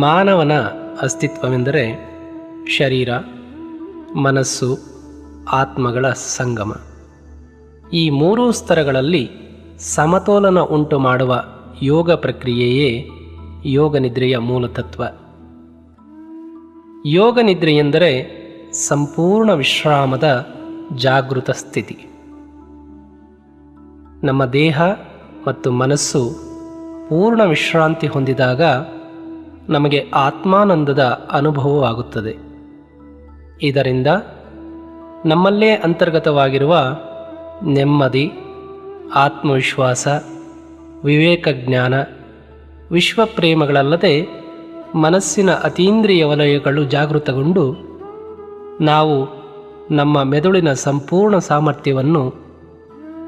ಮಾನವನ ಅಸ್ತಿತ್ವವೆಂದರೆ ಶರೀರ, ಮನಸ್ಸು, ಆತ್ಮಗಳ ಸಂಗಮ. ಈ ಮೂರೂ ಸ್ತರಗಳಲ್ಲಿ ಸಮತೋಲನ ಉಂಟು ಮಾಡುವ ಯೋಗ ಪ್ರಕ್ರಿಯೆಯೇ ಯೋಗ ನಿದ್ರೆಯ ಮೂಲತತ್ವ ಯೋಗ ನಿದ್ರೆ ಎಂದರೆ ಸಂಪೂರ್ಣ ವಿಶ್ರಾಮದ ಜಾಗೃತ ಸ್ಥಿತಿ. ನಮ್ಮ ದೇಹ ಮತ್ತು ಮನಸ್ಸು ಪೂರ್ಣ ವಿಶ್ರಾಂತಿ ಹೊಂದಿದಾಗ ನಮಗೆ ಆತ್ಮಾನಂದದ ಅನುಭವವಾಗುತ್ತದೆ. ಇದರಿಂದ ನಮ್ಮಲ್ಲೇ ಅಂತರ್ಗತವಾಗಿರುವ ನೆಮ್ಮದಿ, ಆತ್ಮವಿಶ್ವಾಸ ವಿವೇಕ ಜ್ಞಾನ ವಿಶ್ವಪ್ರೇಮಗಳಲ್ಲದೆ ಮನಸ್ಸಿನ ಅತೀಂದ್ರಿಯ ವಲಯಗಳು ಜಾಗೃತಗೊಂಡು ನಾವು ನಮ್ಮ ಮೆದುಳಿನ ಸಂಪೂರ್ಣ ಸಾಮರ್ಥ್ಯವನ್ನು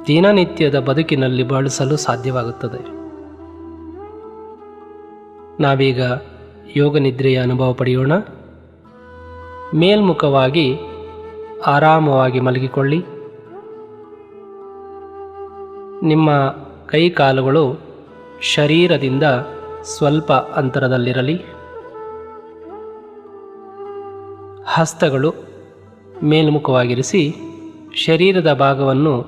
ದಿನನಿತ್ಯದ ಬದುಕಿನಲ್ಲಿ ಬಳಸಲು ಸಾಧ್ಯವಾಗುತ್ತದೆ. ನಾವೀಗ ಯೋಗ ನಿದ್ರೆಯ ಅನುಭವ ಪಡೆಯೋಣ. ಮೇಲ್ಮುಖವಾಗಿ ಆರಾಮವಾಗಿ ಮಲಗಿಕೊಳ್ಳಿ. ನಿಮ್ಮ ಕೈ ಕಾಲುಗಳು ಶರೀರದಿಂದ ಸ್ವಲ್ಪ ಅಂತರದಲ್ಲಿರಲಿ. ಹಸ್ತಗಳು ಮೇಲ್ಮುಖವಾಗಿರಿಸಿ ಶರೀರದ ಭಾಗವನ್ನು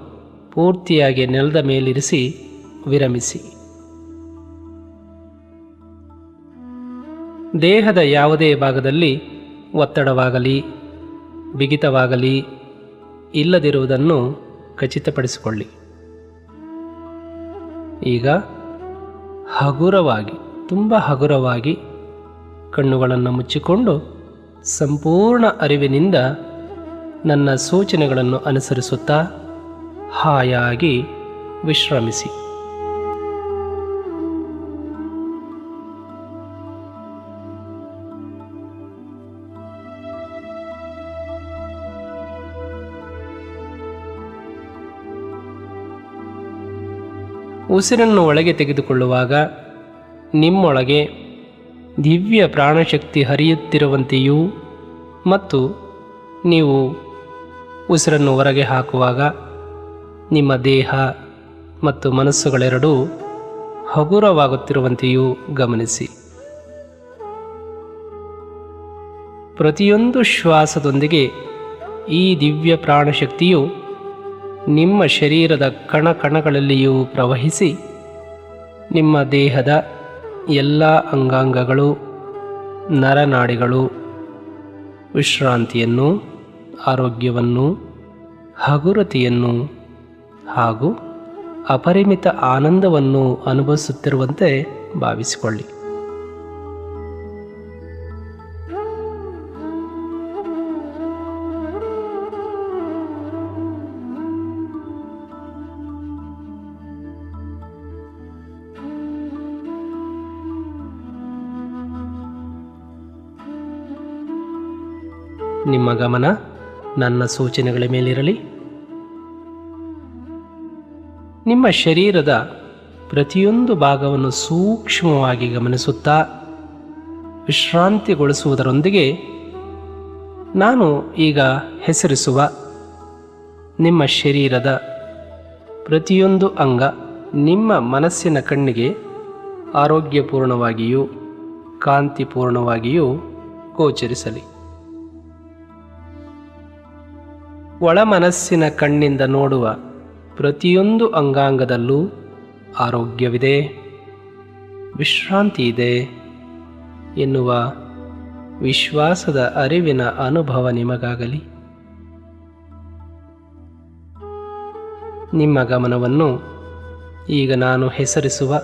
ಪೂರ್ತಿಯಾಗಿ ನೆಲದ ಮೇಲಿರಿಸಿ ವಿರಮಿಸಿ. ದೇಹದ ಯಾವುದೇ ಭಾಗದಲ್ಲಿ ಒತ್ತಡವಾಗಲಿ, ಬಿಗಿತವಾಗಲಿ ಇಲ್ಲದಿರುವುದನ್ನು ಖಚಿತಪಡಿಸಿಕೊಳ್ಳಿ. ಈಗ ಹಗುರವಾಗಿ, ತುಂಬ ಹಗುರವಾಗಿ ಕಣ್ಣುಗಳನ್ನು ಮುಚ್ಚಿಕೊಂಡು ಸಂಪೂರ್ಣ ಅರಿವಿನಿಂದ ನನ್ನ ಸೂಚನೆಗಳನ್ನು ಅನುಸರಿಸುತ್ತಾ ಹಾಯಾಗಿ ವಿಶ್ರಮಿಸಿ. ಉಸಿರನ್ನು ಒಳಗೆ ತೆಗೆದುಕೊಳ್ಳುವಾಗ ನಿಮ್ಮೊಳಗೆ ದಿವ್ಯ ಪ್ರಾಣಶಕ್ತಿ ಹರಿಯುತ್ತಿರುವಂತೆಯೂ ಮತ್ತು ನೀವು ಉಸಿರನ್ನು ಹೊರಗೆ ಹಾಕುವಾಗ ನಿಮ್ಮ ದೇಹ ಮತ್ತು ಮನಸ್ಸುಗಳೆರಡೂ ಹಗುರವಾಗುತ್ತಿರುವಂತೆಯೂ ಗಮನಿಸಿ. ಪ್ರತಿಯೊಂದು ಶ್ವಾಸದೊಂದಿಗೆ ಈ ದಿವ್ಯ ಪ್ರಾಣಶಕ್ತಿಯು ನಿಮ್ಮ ಶರೀರದ ಕಣ ಕಣಗಳಲ್ಲಿಯೂ ಪ್ರವಹಿಸಿ ನಿಮ್ಮ ದೇಹದ ಎಲ್ಲ ಅಂಗಾಂಗಗಳು, ನರನಾಡಿಗಳು, ವಿಶ್ರಾಂತಿಯನ್ನು, ಆರೋಗ್ಯವನ್ನು, ಹಗುರತೆಯನ್ನು ಹಾಗೂ ಅಪರಿಮಿತ ಆನಂದವನ್ನು ಅನುಭವಿಸುತ್ತಿರುವಂತೆ ಭಾವಿಸಿಕೊಳ್ಳಿ. ನಿಮ್ಮ ಗಮನ ನನ್ನ ಸೂಚನೆಗಳ ಮೇಲಿರಲಿ. ನಿಮ್ಮ ಶರೀರದ ಪ್ರತಿಯೊಂದು ಭಾಗವನ್ನು ಸೂಕ್ಷ್ಮವಾಗಿ ಗಮನಿಸುತ್ತಾ ವಿಶ್ರಾಂತಿಗೊಳಿಸುವುದರೊಂದಿಗೆ ನಾನು ಈಗ ಹೆಸರಿಸುವ ನಿಮ್ಮ ಶರೀರದ ಪ್ರತಿಯೊಂದು ಅಂಗ ನಿಮ್ಮ ಮನಸ್ಸಿನ ಕಣ್ಣಿಗೆ ಆರೋಗ್ಯಪೂರ್ಣವಾಗಿಯೂ ಕಾಂತಿಪೂರ್ಣವಾಗಿಯೂ ಗೋಚರಿಸಲಿ. ಒಳ ಮನಸ್ಸಿನ ಕಣ್ಣಿಂದ ನೋಡುವ ಪ್ರತಿಯೊಂದು ಅಂಗಾಂಗದಲ್ಲೂ ಆರೋಗ್ಯವಿದೆ. ವಿಶ್ರಾಂತಿ ಇದೆ ಎನ್ನುವ ವಿಶ್ವಾಸದ ಅರಿವಿನ ಅನುಭವ ನಿಮಗಾಗಲಿ. ನಿಮ್ಮ ಗಮನವನ್ನು ಈಗ ನಾನು ಹೆಸರಿಸುವ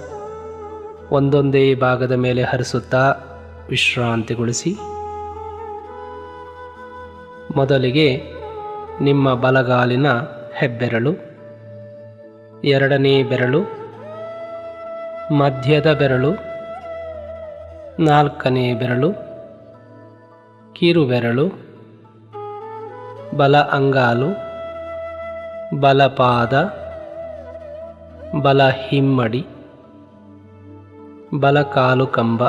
ಒಂದೊಂದೇ ಭಾಗದ ಮೇಲೆ ಹರಿಸುತ್ತಾ ವಿಶ್ರಾಂತಿಗೊಳಿಸಿ. ಮೊದಲಿಗೆ ನಿಮ್ಮ ಬಲಗಾಲಿನ ಹೆಬ್ಬೆರಳು, ಎರಡನೇ ಬೆರಳು, ಮಧ್ಯದ ಬೆರಳು, ನಾಲ್ಕನೇ ಬೆರಳು ಕಿರುಬೆರಳು ಬಲ ಅಂಗಾಲು ಬಲಪಾದ ಬಲ ಹಿಮ್ಮಡಿ ಬಲಕಾಲು ಕಂಬ,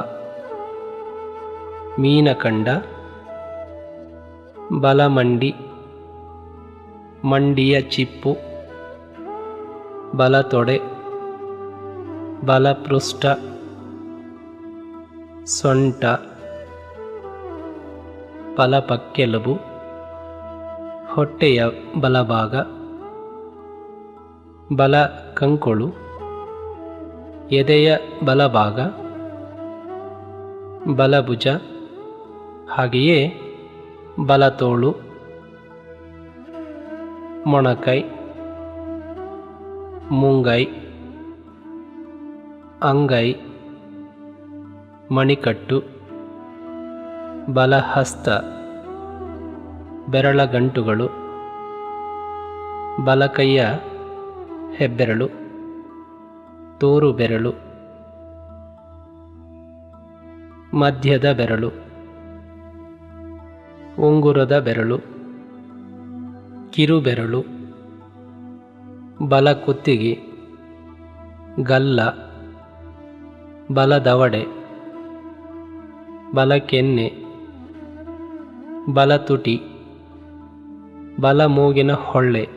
ಮೀನಕಂಡ ಬಲಮಂಡಿ ಮಂಡಿಯ ಚಿಪ್ಪು, ಬಲತೊಡೆ, ಬಲಪೃಷ್ಠ, ಸೊಂಟ ಬಲಪಕ್ಕೆಲುಬು ಹೊಟ್ಟೆಯ ಬಲಭಾಗ ಬಲ ಕಂಕುಳು ಎದೆಯ ಬಲಭಾಗ, ಬಲಭುಜ, ಹಾಗೆಯೇ ಬಲತೋಳು. ಮೊಣಕೈ ಮುಂಗೈ ಅಂಗೈ ಮಣಿಕಟ್ಟು ಬಲಹಸ್ತ ಬೆರಳಗಂಟುಗಳು ಬಲಕೈಯ ಹೆಬ್ಬೆರಳು ತೋರು ಬೆರಳು ಮಧ್ಯದ ಬೆರಳು ಉಂಗುರದ ಬೆರಳು. ಕಿರುಬೆರಳು ಬಲ ಕುತ್ತಿಗೆ ಗಲ್ಲ, ಬಲದವಡೆ, ಬಲಕೆನ್ನೆ, ಬಲತುಟಿ ಬಲ ಮೂಗಿನ ಹೊಳ್ಳೆ,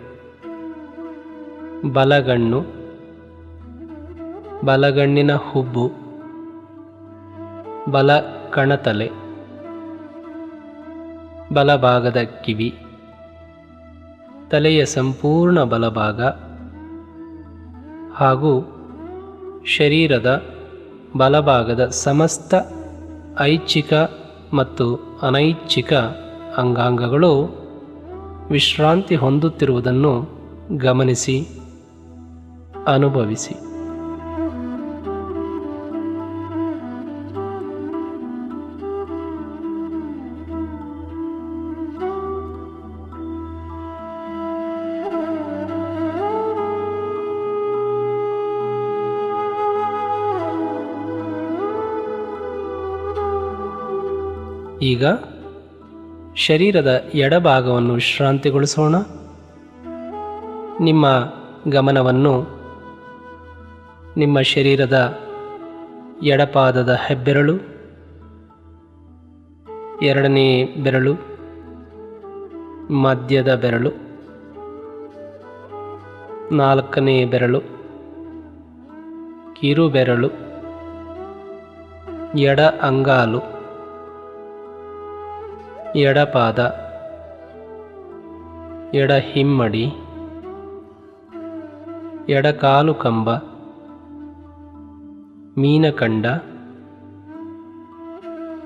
ಬಲಗಣ್ಣು, ಬಲಗಣ್ಣಿನ ಹುಬ್ಬು ಬಲ ಕಣತಲೆ ಬಲಭಾಗದ ಕಿವಿ. ತಲೆಯ ಸಂಪೂರ್ಣ ಬಲಭಾಗ ಹಾಗೂ ಶರೀರದ ಬಲಭಾಗದ ಸಮಸ್ತ ಐಚ್ಛಿಕ ಮತ್ತು ಅನೈಚ್ಛಿಕ ಅಂಗಾಂಗಗಳು ವಿಶ್ರಾಂತಿ ಹೊಂದುತ್ತಿರುವುದನ್ನು ಗಮನಿಸಿ, ಅನುಭವಿಸಿ. ಈಗ ಶರೀರದ ಎಡಭಾಗವನ್ನು ವಿಶ್ರಾಂತಿಗೊಳಿಸೋಣ. ನಿಮ್ಮ ಗಮನವನ್ನು ನಿಮ್ಮ ಶರೀರದ ಎಡಪಾದದ ಹೆಬ್ಬೆರಳು, ಎರಡನೇ ಬೆರಳು, ಮಧ್ಯದ ಬೆರಳು, ನಾಲ್ಕನೇ ಬೆರಳು ಕಿರು ಬೆರಳು ಎಡ ಅಂಗಾಲು. ಎಡಪಾದ ಎಡ ಹಿಮ್ಮಡಿ ಎಡಕಾಲು ಕಂಬ ಮೀನಕಂಡ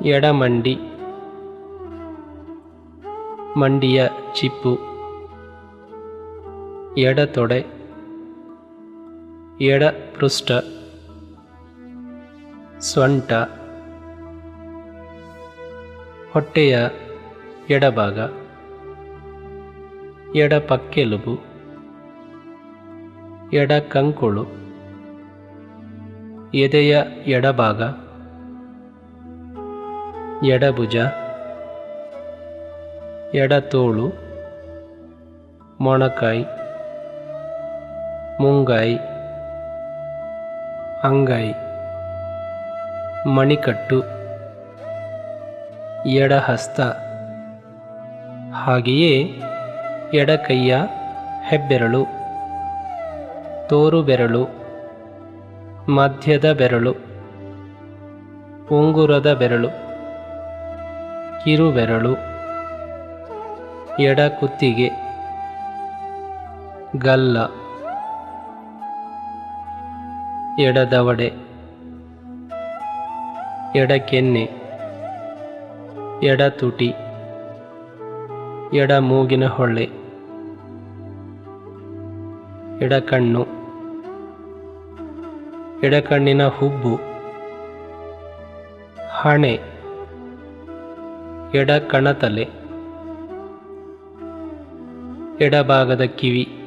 ಎಡಮಂಡಿ ಮಂಡಿಯ ಚಿಪ್ಪು ಎಡತೊಡೆ ಎಡ ಪೃಷ್ಠ ಸೊಂಟ ಹೊಟ್ಟೆಯ ಎಡಭಾಗ. ಎಡ ಪಕ್ಕೆಲುಬು ಎಡ ಕಂಕುಳು ಎದೆಯ ಎಡಭಾಗ. ಎಡಭುಜ. ಎಡತೋಳು. ಮೊಣಕಾಯಿ. ಮುಂಗಾಯಿ. ಅಂಗೈ ಮಣಿಕಟ್ಟು. ಎಡಹಸ್ತ. ಹಾಗೆಯೇ ಎಡಕೈಯ ಹೆಬ್ಬೆರಳು ತೋರು ಬೆರಳು ಮಧ್ಯದ ಬೆರಳು, ಉಂಗುರದ ಬೆರಳು, ಕಿರುಬೆರಳು, ಎಡಕುತ್ತಿಗೆ, ಗಲ್ಲ, ಎಡದವಡೆ, ಎಡಕೆನ್ನೆ ಎಡ ತುಟಿ ಎಡ ಮೂಗಿನ ಹೊಳ್ಳೆ. ಎಡಕಣ್ಣು. ಎಡಕಣ್ಣಿನ ಹುಬ್ಬು. ಹಣೆ. ಎಡ ಕಣತಲೆ ಎಡಭಾಗದ ಕಿವಿ.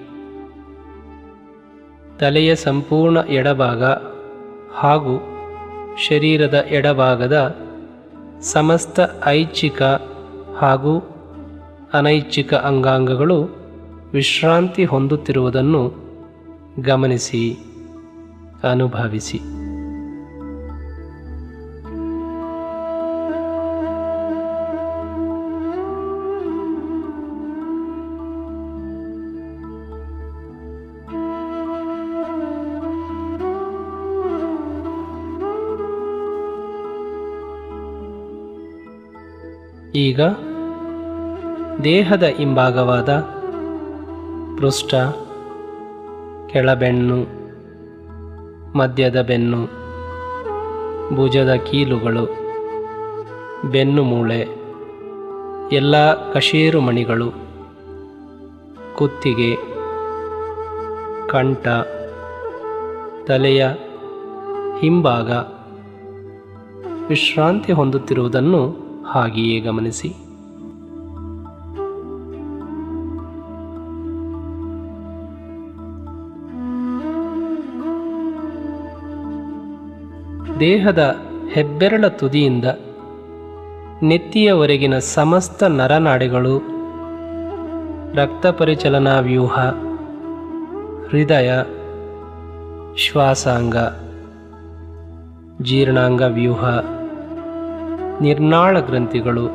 ತಲೆಯ ಸಂಪೂರ್ಣ ಎಡಭಾಗ ಹಾಗೂ ಶರೀರದ ಎಡಭಾಗದ ಸಮಸ್ತ ಐಚ್ಛಿಕ ಹಾಗೂ ಅನೈಚ್ಛಿಕ ಅಂಗಾಂಗಗಳು ವಿಶ್ರಾಂತಿ ಹೊಂದುತ್ತಿರುವುದನ್ನು ಗಮನಿಸಿ ಅನುಭವಿಸಿ. ಈಗ ದೇಹದ ಹಿಂಭಾಗವಾದ ಪೃಷ್ಠ, ಕೆಳಬೆನ್ನು, ಮಧ್ಯದ ಬೆನ್ನು, ಭುಜದ ಕೀಲುಗಳು, ಬೆನ್ನು ಮೂಳೆ, ಎಲ್ಲ ಕಶೇರು ಮಣಿಗಳು, ಕುತ್ತಿಗೆ, ಕಂಠ, ತಲೆಯ ಹಿಂಭಾಗ. ವಿಶ್ರಾಂತಿ ಹೊಂದುತ್ತಿರುವುದನ್ನು ಹಾಗೆಯೇ ಗಮನಿಸಿ. ದೇಹದ ಹೆಬ್ಬೆರಳ ತುದಿಯಿಂದ ನೆತ್ತಿಯವರೆಗಿನ ಸಮಸ್ತ ನರನಾಡಿಗಳು, ರಕ್ತ ಪರಿಚಲನಾ ವ್ಯೂಹ, ಹೃದಯ, ಶ್ವಾಸಾಂಗ, ಜೀರ್ಣಾಂಗ ವ್ಯೂಹ, ನಿರ್ನಾಳ ಗ್ರಂಥಿಗಳು,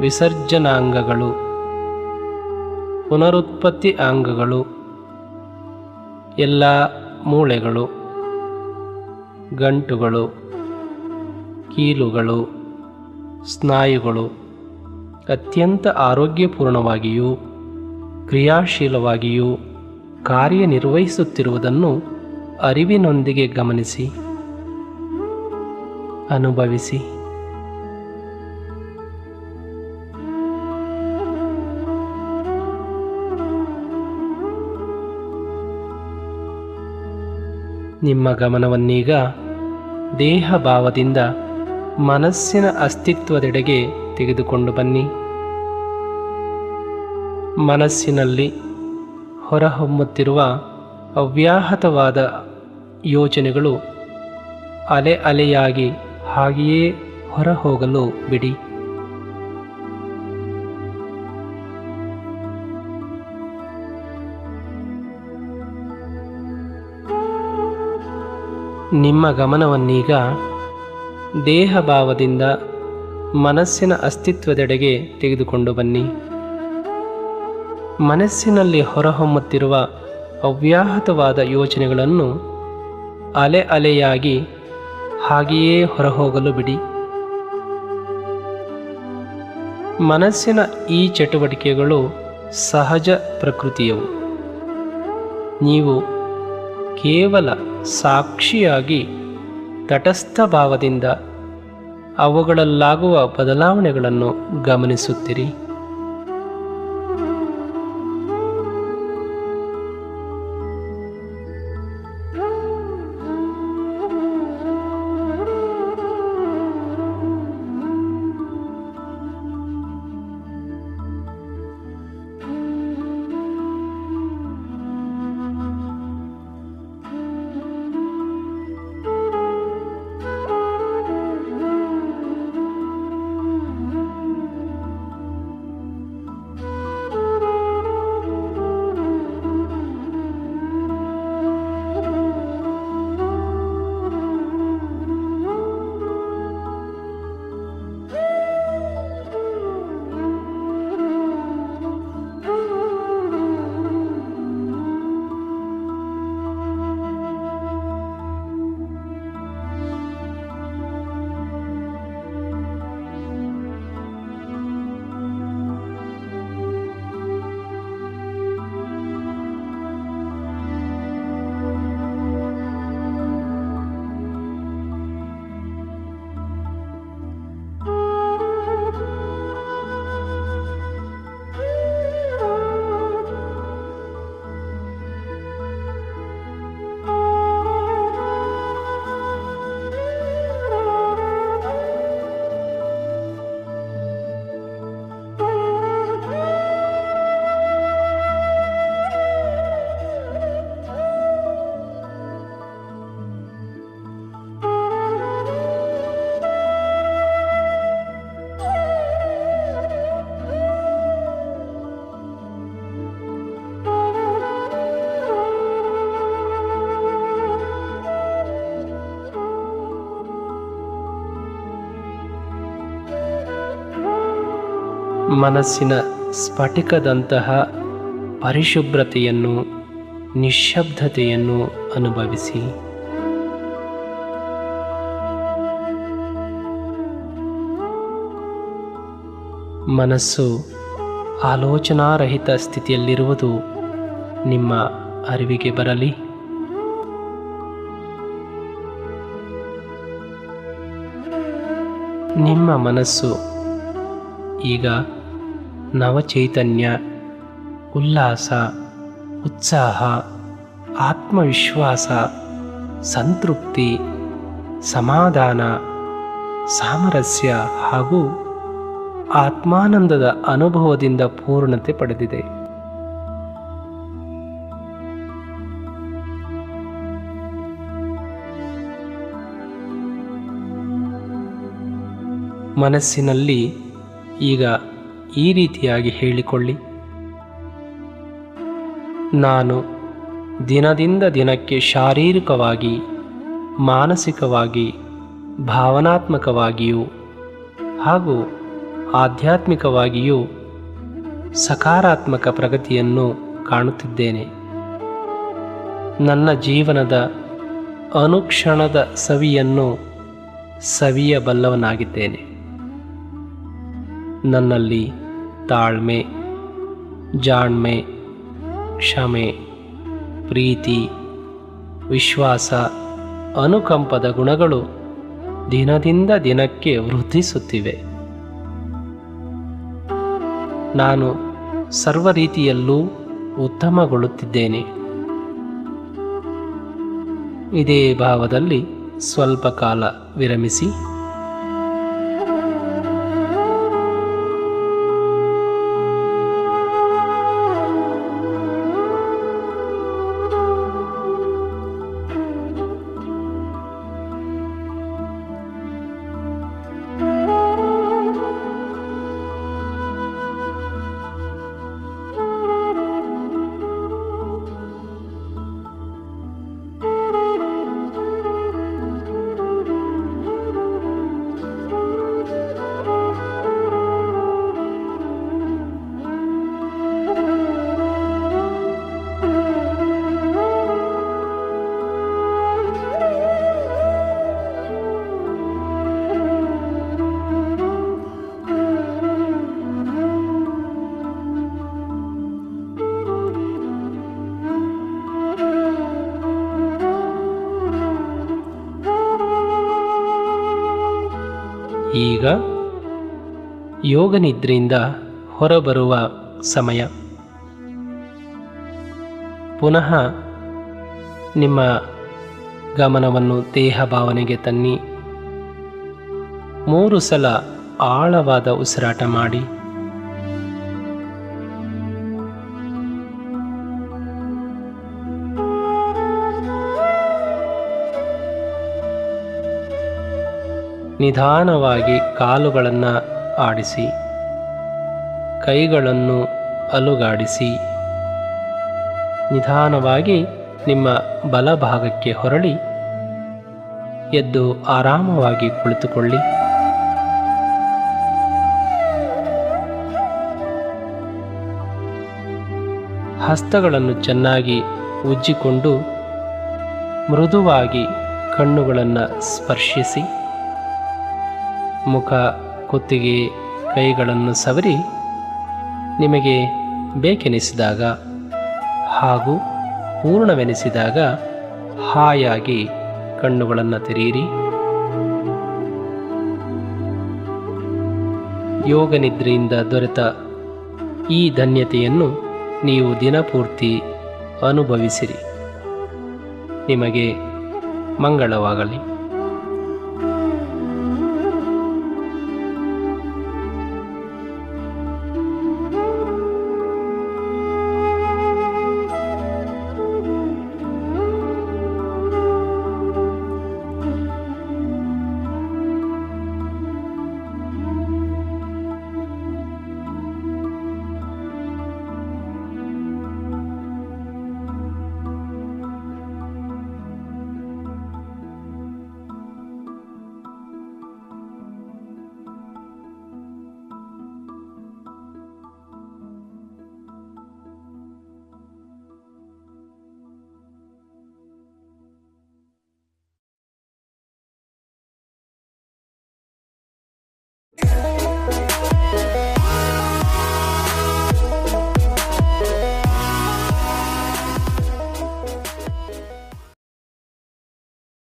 ವಿಸರ್ಜನಾಂಗಗಳು, ಪುನರುತ್ಪತ್ತಿ ಅಂಗಗಳು, ಎಲ್ಲ ಮೂಳೆಗಳು. ಗಂಟುಗಳು ಕೀಲುಗಳು ಸ್ನಾಯುಗಳು ಅತ್ಯಂತ ಆರೋಗ್ಯಪೂರ್ಣವಾಗಿಯೂ ಕ್ರಿಯಾಶೀಲವಾಗಿಯೂ ಕಾರ್ಯನಿರ್ವಹಿಸುತ್ತಿರುವುದನ್ನು ಅರಿವಿನೊಂದಿಗೆ ಗಮನಿಸಿ ಅನುಭವಿಸಿ. ನಿಮ್ಮ ಗಮನವನ್ನೀಗ ದೇಹ ಭಾವದಿಂದ ಮನಸ್ಸಿನ ಅಸ್ತಿತ್ವದೆಡೆಗೆ ತೆಗೆದುಕೊಂಡು ಬನ್ನಿ. ಮನಸ್ಸಿನಲ್ಲಿ ಹೊರಹೊಮ್ಮುತ್ತಿರುವ ಅವ್ಯಾಹತವಾದ ಯೋಚನೆಗಳು ಅಲೆ ಅಲೆಯಾಗಿ ಹಾಗೆಯೇ ಹೊರಹೋಗಲು ಬಿಡಿ. ನಿಮ್ಮ ಗಮನವನ್ನೀಗ ದೇಹ ಭಾವದಿಂದ ಮನಸ್ಸಿನ ಅಸ್ತಿತ್ವದೆಡೆಗೆ ತೆಗೆದುಕೊಂಡು ಬನ್ನಿ. ಮನಸ್ಸಿನಲ್ಲಿ ಹೊರಹೊಮ್ಮುತ್ತಿರುವ ಅವ್ಯಾಹತವಾದ ಯೋಚನೆಗಳನ್ನು ಅಲೆ ಅಲೆಯಾಗಿ ಹಾಗೆಯೇ ಹೊರಹೋಗಲು ಬಿಡಿ. ಮನಸ್ಸಿನ ಈ ಚಟುವಟಿಕೆಗಳು ಸಹಜ ಪ್ರಕೃತಿಯವು. ನೀವು ಕೇವಲ ಸಾಕ್ಷಿಯಾಗಿ ತಟಸ್ಥ ಭಾವದಿಂದ ಅವುಗಳಲ್ಲಾಗುವ ಬದಲಾವಣೆಗಳನ್ನು ಗಮನಿಸುತ್ತಿರಿ. ಮನಸ್ಸಿನ ಸ್ಫಟಿಕದಂತಹ ಪರಿಶುಭ್ರತೆಯನ್ನು ನಿಶ್ಶಬ್ದತೆಯನ್ನು ಅನುಭವಿಸಿ. ಮನಸ್ಸು ಆಲೋಚನಾರಹಿತ ಸ್ಥಿತಿಯಲ್ಲಿರುವುದು ನಿಮ್ಮ ಅರಿವಿಗೆ ಬರಲಿ. ನಿಮ್ಮ ಮನಸ್ಸು ಈಗ ನವಚೈತನ್ಯ ಉಲ್ಲಾಸ ಉತ್ಸಾಹ ಆತ್ಮವಿಶ್ವಾಸ ಸಂತೃಪ್ತಿ ಸಮಾಧಾನ ಸಾಮರಸ್ಯ ಹಾಗೂ ಆತ್ಮಾನಂದದ ಅನುಭವದಿಂದ ಪೂರ್ಣತೆ ಪಡೆದಿದೆ. ಮನಸ್ಸಿನಲ್ಲಿ ಈಗ ಈ ರೀತಿಯಾಗಿ ಹೇಳಿಕೊಳ್ಳಿ. ನಾನು ದಿನದಿಂದ ದಿನಕ್ಕೆ ಶಾರೀರಿಕವಾಗಿ, ಮಾನಸಿಕವಾಗಿ, ಭಾವನಾತ್ಮಕವಾಗಿಯೂ ಹಾಗೂ ಆಧ್ಯಾತ್ಮಿಕವಾಗಿಯೂ ಸಕಾರಾತ್ಮಕ ಪ್ರಗತಿಯನ್ನು ಕಾಣುತ್ತಿದ್ದೇನೆ. ನನ್ನ ಜೀವನದ ಅನುಕ್ಷಣದ ಸವಿಯನ್ನು ಸವಿಯಬಲ್ಲವನಾಗಿದ್ದೇನೆ. ನನ್ನಲ್ಲಿ ತಾಳ್ಮೆ, ಜಾಣ್ಮೆ, ಕ್ಷಮೆ, ಪ್ರೀತಿ, ವಿಶ್ವಾಸ, ಅನುಕಂಪದ ಗುಣಗಳು ದಿನದಿಂದ ದಿನಕ್ಕೆ ವೃದ್ಧಿಸುತ್ತಿವೆ. ನಾನು ಸರ್ವ ರೀತಿಯಲ್ಲೂ ಉತ್ತಮಗೊಳ್ಳುತ್ತಿದ್ದೇನೆ. ಇದೇ ಭಾವದಲ್ಲಿ ಸ್ವಲ್ಪ ಕಾಲ ವಿರಮಿಸಿ. ಈಗ ಯೋಗ ನಿದ್ರೆಯಿಂದ ಹೊರಬರುವ ಸಮಯ. ಪುನಃ ನಿಮ್ಮ ಗಮನವನ್ನು ದೇಹ ಭಾವನೆಗೆ ತನ್ನಿ. ಮೂರು ಸಲ ಆಳವಾದ ಉಸಿರಾಟ ಮಾಡಿ. ನಿಧಾನವಾಗಿ ಕಾಲುಗಳನ್ನು ಆಡಿಸಿ, ಕೈಗಳನ್ನು ಅಲುಗಾಡಿಸಿ. ನಿಧಾನವಾಗಿ ನಿಮ್ಮ ಬಲಭಾಗಕ್ಕೆ ಹೊರಳಿ. ಎದ್ದು ಆರಾಮವಾಗಿ ಕುಳಿತುಕೊಳ್ಳಿ. ಹಸ್ತಗಳನ್ನು ಚೆನ್ನಾಗಿ ಉಜ್ಜಿಕೊಂಡು ಮೃದುವಾಗಿ ಕಣ್ಣುಗಳನ್ನು ಸ್ಪರ್ಶಿಸಿ. ಮುಖ, ಕುತ್ತಿಗೆ, ಕೈಗಳನ್ನು ಸವರಿ ನಿಮಗೆ ಬೇಕೆನಿಸಿದಾಗ ಹಾಗೂ ಪೂರ್ಣವೆನಿಸಿದಾಗ ಹಾಯಾಗಿ ಕಣ್ಣುಗಳನ್ನು ತೆರೆಯಿರಿ. ಯೋಗ ನಿದ್ರೆಯಿಂದ ದೊರೆತ ಈ ಧನ್ಯತೆಯನ್ನು ನೀವು ದಿನಪೂರ್ತಿ ಅನುಭವಿಸಿರಿ. ನಿಮಗೆ ಮಂಗಳವಾಗಲಿ.